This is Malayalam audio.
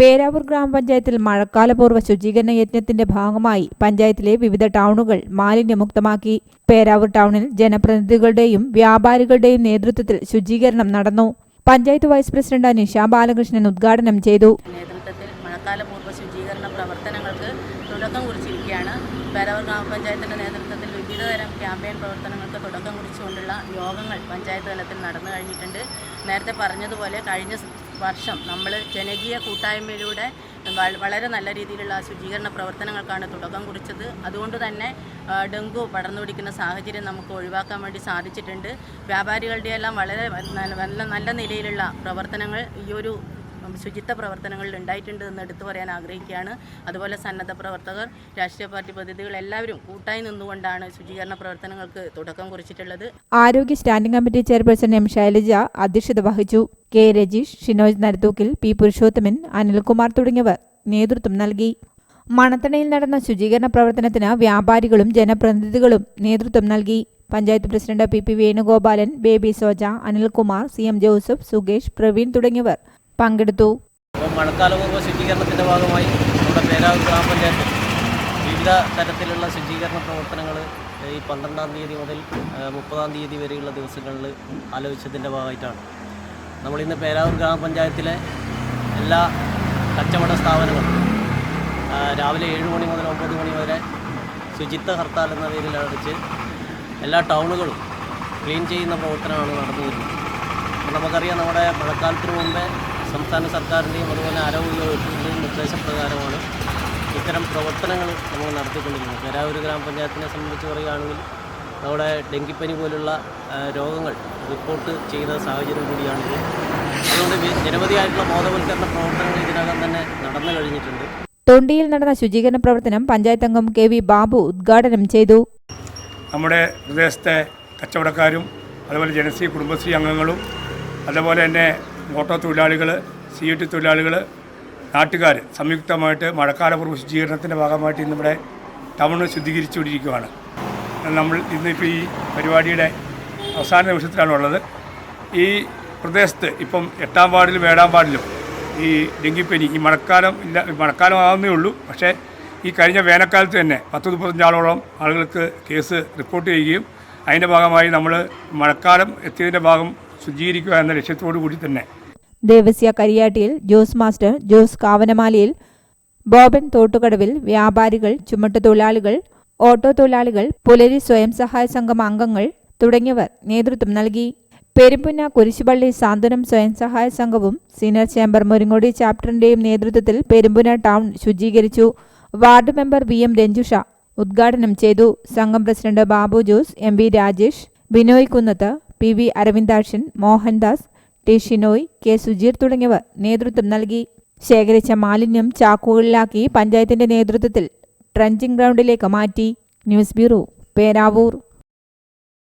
പേരാവൂർ ഗ്രാമപഞ്ചായത്തിൽ മഴക്കാലപൂർവ ശുചീകരണ യജ്ഞത്തിന്റെ ഭാഗമായി പഞ്ചായത്തിലെ വിവിധ ടൗണുകൾ മാലിന്യമുക്തമാക്കി. പേരാവൂർ ടൗണിൽ ജനപ്രതിനിധികളുടെയും വ്യാപാരികളുടെയും നേതൃത്വത്തിൽ ശുചീകരണം നടന്നു. പഞ്ചായത്ത് വൈസ് പ്രസിഡന്റ് നിഷ ബാലകൃഷ്ണൻ ഉദ്ഘാടനം ചെയ്തു. നേതൃത്വത്തിൽ മഴക്കാലപൂർവ ശുചീകരണ പ്രവർത്തനങ്ങൾക്ക് തുടക്കം കുറിച്ചിരിക്കുകയാണ്. പേരാവൂർ ഗ്രാമപഞ്ചായത്തിന്റെ നേതൃത്വത്തിൽ വിവിധതരം ക്യാമ്പയിൻ പ്രവർത്തനങ്ങൾക്ക് തുടക്കം കുറിച്ചുകൊണ്ടുള്ള യോഗങ്ങൾ പഞ്ചായത്ത് തലത്തിൽ നടന്നു കഴിഞ്ഞിട്ടുണ്ട്. നേരത്തെ പറഞ്ഞതുപോലെ കഴിഞ്ഞ വർഷം നമ്മൾ ജനകീയ കൂട്ടായ്മയിലൂടെ വളരെ നല്ല രീതിയിലുള്ള ശുചീകരണ പ്രവർത്തനങ്ങൾക്കാണ് തുടക്കം കുറിച്ചത്. അതുകൊണ്ട് തന്നെ ഡെങ്കു പടർന്നു പിടിക്കുന്ന സാഹചര്യം നമുക്ക് ഒഴിവാക്കാൻ വേണ്ടി സാധിച്ചിട്ടുണ്ട്. വ്യാപാരികളുടെ എല്ലാം വളരെ നല്ല- നല്ല നിലയിലുള്ള പ്രവർത്തനങ്ങൾ ഈ ഒരു ശുചിത്വ പ്രവർത്തനങ്ങളിൽ ഉണ്ടായിട്ടുണ്ട് എന്ന് എടുത്തു പറയാൻ ആഗ്രഹിക്കുകയാണ്. അതുപോലെ സന്നദ്ധ പ്രവർത്തകർ രാഷ്ട്രീയ പാർട്ടി പ്രതിനിധികൾ എല്ലാവരും കൂട്ടായി നിന്നുകൊണ്ടാണ് ശുചീകരണ പ്രവർത്തനങ്ങൾക്ക് തുടക്കം കുറിച്ചിട്ടുള്ളത്. ആരോഗ്യ standing committee chairperson M Shailaja അധ്യക്ഷത വഹിച്ചു. കെ രജീഷ് ഷിനോജ് നരത്തൂക്കിൽ പി പുരുഷോത്തമൻ അനിൽകുമാർ തുടങ്ങിയവർ നേതൃത്വം നൽകി. മണത്തണയിൽ നടന്ന ശുചീകരണ പ്രവർത്തനത്തിന് വ്യാപാരികളും ജനപ്രതിനിധികളും നേതൃത്വം നൽകി. Panchayat president P P Venugopalan Baby Soja Anilkumar C M Joseph Sukesh Praveen തുടങ്ങിയവർ പങ്കെടുത്തു. മഴക്കാലപൂർവ ശുചീകരണത്തിന്റെ ഭാഗമായി നമ്മുടെ പേരാവ് ഗ്രാമപഞ്ചായത്ത് വിവിധ തരത്തിലുള്ള ശുചീകരണ പ്രവർത്തനങ്ങൾ ഈ പന്ത്രണ്ടാം തീയതി മുതൽ മുപ്പതാം തീയതി വരെയുള്ള ദിവസങ്ങളിൽ ആലോചിച്ചതിന്റെ ഭാഗമായിട്ടാണ്. നമ്മളിന്ന് പേരാവൂർ ഗ്രാമപഞ്ചായത്തിലെ എല്ലാ കച്ചവട സ്ഥാപനങ്ങളും രാവിലെ ഏഴ് മണി മുതൽ ഒമ്പത് മണി വരെ ശുചിത്വ ഹർത്താൽ എന്ന പേരിൽ അടച്ച് എല്ലാ ടൗണുകളും ക്ലീൻ ചെയ്യുന്ന പ്രവർത്തനമാണ് നടന്നു വരുന്നത് നമുക്കറിയാം നമ്മുടെ മഴക്കാലത്തിന് മുമ്പേ സംസ്ഥാന സർക്കാരിന്റെയും അതുപോലെ ആരോഗ്യ വകുപ്പിന്റെയും നിർദ്ദേശപ്രകാരമാണ് ഇത്തരം പ്രവർത്തനങ്ങൾ നമ്മൾ നടത്തിക്കൊണ്ടിരിക്കുന്നത്. കരാവൂർ ഗ്രാമപഞ്ചായത്തിനെ സംബന്ധിച്ച് പറയുകയാണെങ്കിൽ അവിടെ ഡെങ്കിപ്പനി പോലുള്ള രോഗങ്ങൾ റിപ്പോർട്ട് ചെയ്ത സാഹചര്യം കൂടിയാണിത്. അതുകൊണ്ട് നിരവധിയായിട്ടുള്ള ബോധവൽക്കരണ പ്രവർത്തനങ്ങൾ ഇതിനകം തന്നെ നടന്നു കഴിഞ്ഞിട്ടുണ്ട്. തൊണ്ടിയിൽ നടന്ന ശുചീകരണ പ്രവർത്തനം പഞ്ചായത്ത് അംഗം കെ വി ബാബു ഉദ്ഘാടനം ചെയ്തു. നമ്മുടെ പ്രദേശത്തെ കച്ചവടക്കാരും അതുപോലെ ജനശ്രീ കുടുംബശ്രീ അംഗങ്ങളും അതുപോലെ തന്നെ ഓട്ടോ തൊഴിലാളികൾ സി ടി തൊഴിലാളികൾ നാട്ടുകാർ സംയുക്തമായിട്ട് മഴക്കാലപൂർവ ശുചീകരണത്തിന്റെ ഭാഗമായിട്ട് ഇന്നിവിടെ ടൗൺ ശുദ്ധീകരിച്ചുകൊണ്ടിരിക്കുകയാണ് നമ്മൾ ഇന്നിപ്പോൾ ഈ പരിപാടിയുടെ അവസാന നിമിഷത്തിലാണുള്ളത്. ഈ പ്രദേശത്ത് ഇപ്പം എട്ടാം വാർഡിലും ഏഴാം വാർഡിലും ഈ ഡെങ്കിപ്പനി ഈ മഴക്കാലം ഇല്ല മഴക്കാലം ആവുന്നേ ഉള്ളൂ. പക്ഷേ ഈ കഴിഞ്ഞ വേനൽക്കാലത്ത് തന്നെ പത്ത് മുപ്പത്തഞ്ചാളോളം ആളുകൾക്ക് കേസ് റിപ്പോർട്ട് ചെയ്യുകയും അതിന്റെ ഭാഗമായി നമ്മൾ മഴക്കാലം എത്തിയതിന്റെ ഭാഗം ശുചീകരിക്കുക എന്ന ലക്ഷ്യത്തോടു കൂടി തന്നെ. ദേവസ്യ കരിയാട്ടിയിൽ ജോസ് മാസ്റ്റർ ജോസ് കാവനമാലയിൽ ബോബൻ തോട്ടുകടവിൽ വ്യാപാരികൾ ചുമട്ടുതൊഴിലാളികൾ ഓട്ടോ തൊഴിലാളികൾ പുലരി സ്വയം സഹായ സംഘം അംഗങ്ങൾ തുടങ്ങിയവർ നേതൃത്വം നൽകി. പെരുമ്പുന്ന കുരിശുപള്ളി സാന്ത്വനം സ്വയം സഹായ സംഘവും സീനിയർ ചേംബർ മുരിങ്ങോടി ചാപ്റ്ററിന്റെയും നേതൃത്വത്തിൽ പെരുമ്പുന town ശുചീകരിച്ചു. Ward member V M Ranjusha ഉദ്ഘാടനം ചെയ്തു. സംഘം president Babu Jose M V Rajesh Binoy Kunnath P V Aravindakshan Mohandas T Shinoy K Sujeer തുടങ്ങിയവർ നേതൃത്വം നൽകി. ശേഖരിച്ച മാലിന്യം ചാക്കുകളിലാക്കി പഞ്ചായത്തിന്റെ നേതൃത്വത്തിൽ ട്രഞ്ചിംഗ് ഗ്രൗണ്ടിലേക്ക് മാറ്റി. News bureau Peravoor.